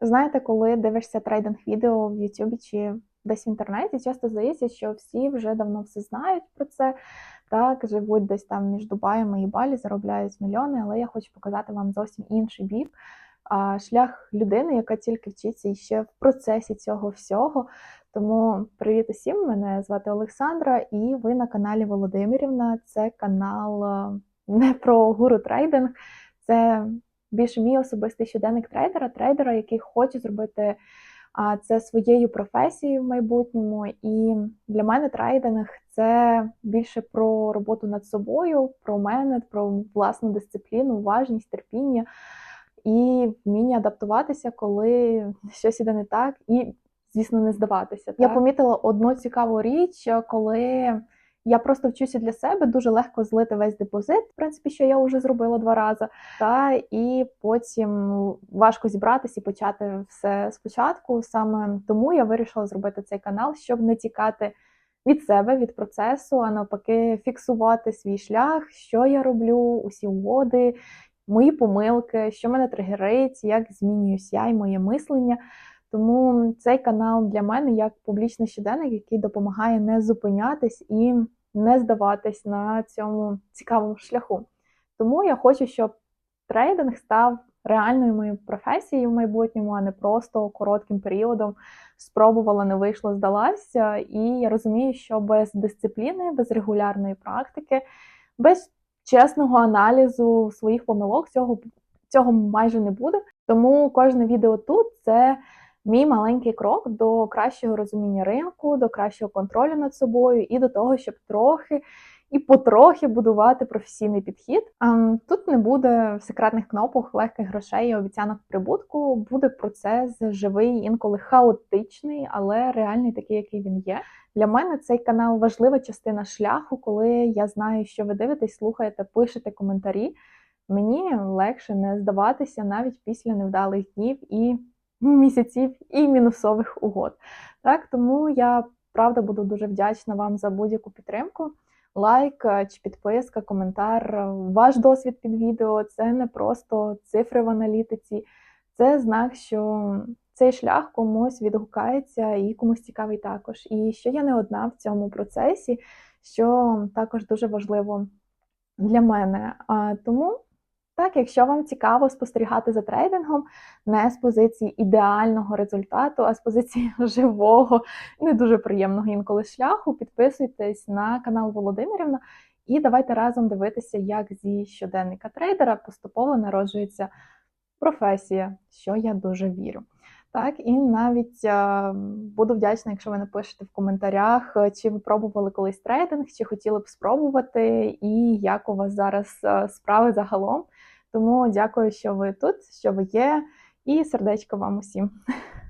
Знаєте, коли дивишся трейдинг відео в Ютубі чи десь в інтернеті, часто здається, що всі вже давно все знають про це, так, живуть десь там між Дубаями і Балі, заробляють мільйони, але я хочу показати вам зовсім інший бік. А, шлях людини, яка тільки вчиться і ще в процесі цього всього. Тому привіт усім! Мене звати Олександра, і ви на каналі Володимирівна. Це канал е, не про гуру трейдинг, це більше мій особистий щоденник трейдера, трейдера, який хоче зробити це своєю професією в майбутньому. І для мене трейдинг це більше про роботу над собою, про мене, про власну дисципліну, уважність, терпіння і вміння адаптуватися, коли щось іде не так, і, звісно, не здаватися. Так? Я помітила одну цікаву річ, коли. Я просто вчуся для себе дуже легко злити весь депозит, в принципі, що я вже зробила два рази, та і потім важко зібратися і почати все спочатку. Саме тому я вирішила зробити цей канал, щоб не тікати від себе, від процесу, а навпаки, фіксувати свій шлях, що я роблю, усі угоди, мої помилки, що мене тригерить, як змінююсь я і моє мислення. Тому цей канал для мене як публічний щоденник, який допомагає не зупинятись і не здаватись на цьому цікавому шляху. Тому я хочу, щоб трейдинг став реальною моєю професією в майбутньому, а не просто коротким періодом. Спробувала, не вийшло, здалася. І я розумію, що без дисципліни, без регулярної практики, без чесного аналізу своїх помилок цього, цього майже не буде. Тому кожне відео тут це. Мій маленький крок до кращого розуміння ринку, до кращого контролю над собою і до того, щоб трохи і потрохи будувати професійний підхід. Тут не буде секретних кнопок, легких грошей і обіцянок прибутку. Буде процес живий, інколи хаотичний, але реальний, такий, який він є. Для мене цей канал важлива частина шляху, коли я знаю, що ви дивитесь, слухаєте, пишете коментарі. Мені легше не здаватися навіть після невдалих днів і місяців і мінусових угод. Так, Тому я правда буду дуже вдячна вам за будь-яку підтримку. Лайк е, чи підписка, коментар, ваш досвід під відео це не просто цифри в аналітиці, це знак, що цей шлях комусь відгукається і комусь цікавий також. І що я не одна в цьому процесі, що також дуже важливо для мене. Тому так, якщо вам цікаво спостерігати за трейдингом не з позиції ідеального результату, а з позиції живого, не дуже приємного інколи шляху, підписуйтесь на канал Володимирівна і давайте разом дивитися, як зі щоденника трейдера поступово народжується професія, що я дуже вірю. Так, і навіть а, буду вдячна, якщо ви напишете в коментарях, чи ви пробували колись трейдинг, чи хотіли б спробувати, і як у вас зараз справи загалом. Тому дякую, що ви тут, що ви є, і сердечко вам усім.